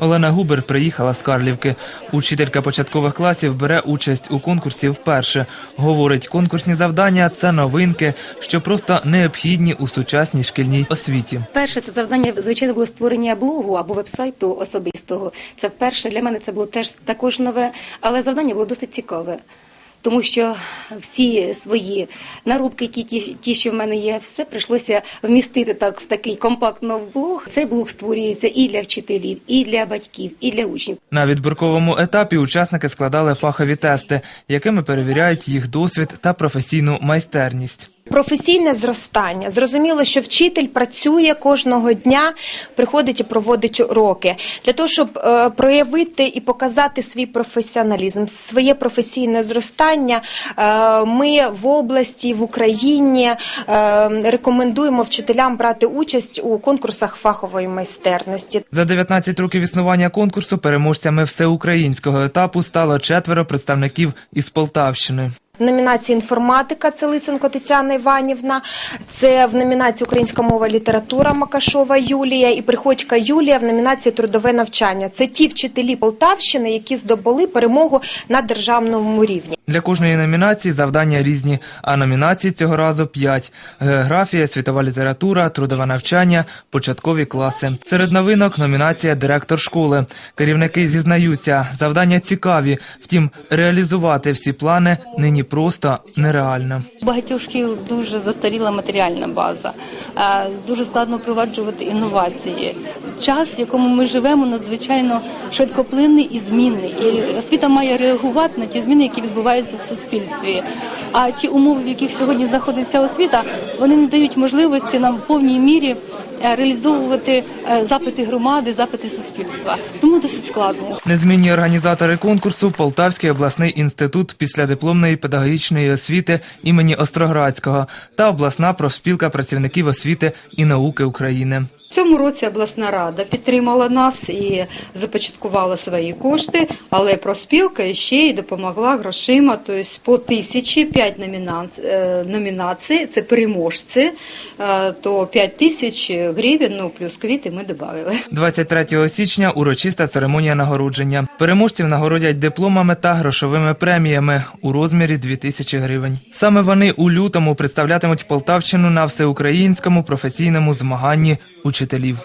Олена Губер приїхала з Карлівки. Учителька початкових класів бере участь у конкурсі вперше. Говорить, конкурсні завдання це новинки, що просто необхідні у сучасній шкільній освіті. Перше це завдання, звичайно, було створення блогу або вебсайту особистого. Це вперше для мене це було теж також нове, але завдання було досить цікаве. Тому що всі свої нарубки, які ті, ті, що в мене є, все прийшлося вмістити так в такий компактно блог. Цей блог створюється і для вчителів, і для батьків, і для учнів. На відбірковому етапі учасники складали фахові тести, якими перевіряють їх досвід та професійну майстерність. Професійне зростання. Зрозуміло, що вчитель працює кожного дня, приходить і проводить уроки. Для того, щоб е, проявити і показати свій професіоналізм, своє професійне зростання, е, ми в області, в Україні е, рекомендуємо вчителям брати участь у конкурсах фахової майстерності. За 19 років існування конкурсу переможцями всеукраїнського етапу стало четверо представників із Полтавщини. Номінації інформатика це Лисенко Тетяна Іванівна. Це в номінації Українська мова література Макашова Юлія і Приходька Юлія в номінації Трудове навчання. Це ті вчителі Полтавщини, які здобули перемогу на державному рівні. Для кожної номінації завдання різні, а номінацій цього разу п'ять: географія, світова література, трудове навчання, початкові класи. Серед новинок номінація директор школи. Керівники зізнаються, завдання цікаві, втім, реалізувати всі плани нині просто нереально. Багатьох шкіл дуже застаріла матеріальна база, Е, дуже складно впроваджувати інновації. Час, в якому ми живемо, надзвичайно швидкоплинний і змінний. І освіта має реагувати на ті зміни, які відбуваються в суспільстві. А ті умови, в яких сьогодні знаходиться освіта, вони не дають можливості нам в повній мірі е, реалізовувати е, запити громади, запити суспільства. Тому досить складно. Незмінні організатори конкурсу Полтавський обласний інститут післядипломної педагогічної освіти імені Остроградського та обласна профспілка працівників освіти і науки України. Цьому році обласна рада підтримала нас і започаткувала свої кошти, але профспілка ще й допомогла грошима, тобто по тисячі, п'ять номінацій, номінацій, це переможці, е, то п'ять тисяч гривень, ну плюс квіти ми додали. 23 січня урочиста церемонія нагородження. Переможців нагородять дипломами та грошовими преміями у розмірі 2000 гривень. Саме вони у лютому представлятимуть Полтавщину на всеукраїнському професійному змаганні учителів.